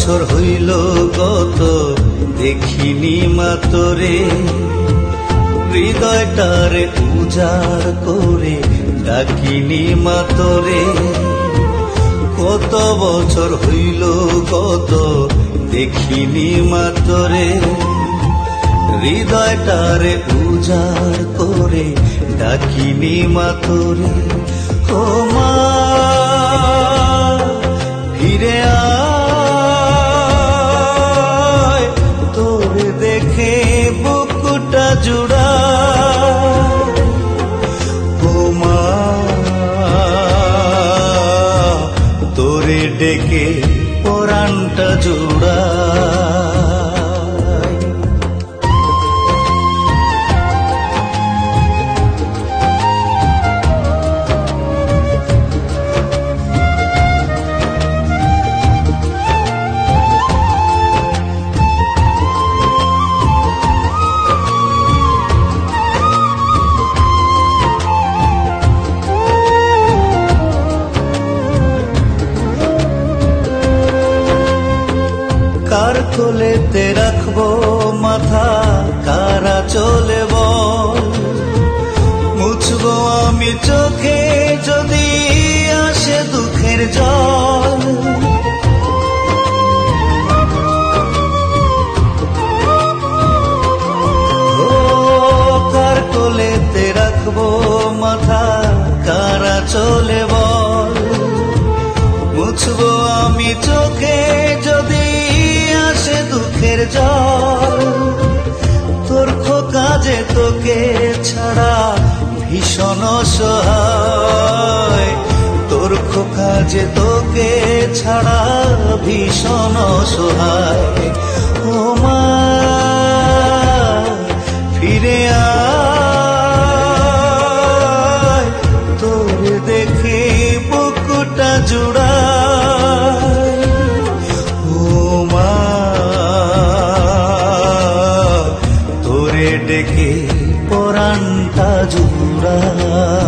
বছর হইল কত দেখিনি মাতরে হৃদয়টারে উজাড় করে ডাকিনি মাতরে কত বছর হইল কত দেখিনি মাতরে হৃদয়টারে উজাড় করে ডাকিনি মাতরে ও মা, ফিরে আয় দেখে বুকুটা জুড়া। ওমা তোরে ডেকে পরাণটা জুড়া। কোলেতে রাখব মাথা, কারা চলে বল মুছবো আমি চোখে যদি আসে দুঃখের জল। কার কোলেতে রাখব মাথা, কারা চলে বল মুছবো আমি চোখে যদি আসে দুঃখের জল। তোর কাজে তোকে ছাড়া ভীষণ সহায় তোর কাজে তোকে ছাড়া ভীষণ সহায় ও মা, ফিরে আয়। তোর দেখে বুকুটা জুড়ায় পরাণটা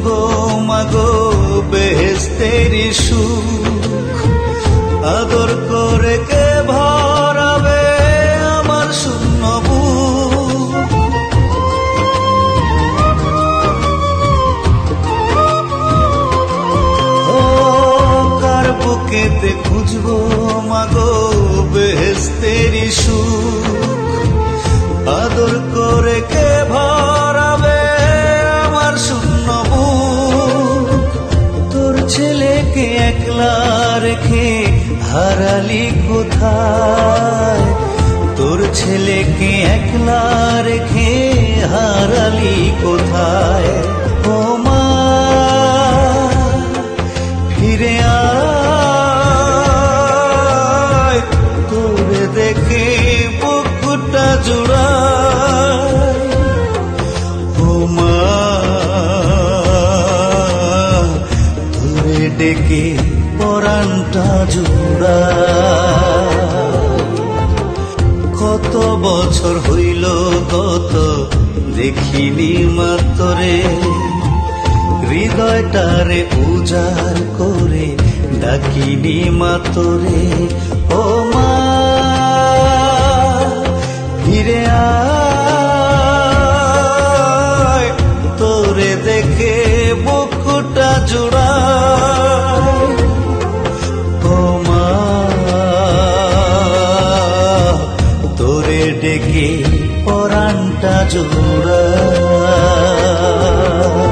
খুঁজবো মাগো বেহেস্তের সুখ। আদর করে কে ভরাবে আমার শূন্য কার বুকেতে খুঁজবো মাগো বেহেস্তের সুখ? আদর করে কে ভরাবে একলা রেখে হারালি কোথায়? তোর ছেলেকে একলা রেখে হারালি কোথায়? পরাণটা জুড়ায় কত বছর হইল, কত দেখিনি মাতরে। হৃদয়টারে উজাড় করে ডাকিনি মাতরে। ও মা, ফিরে আয়।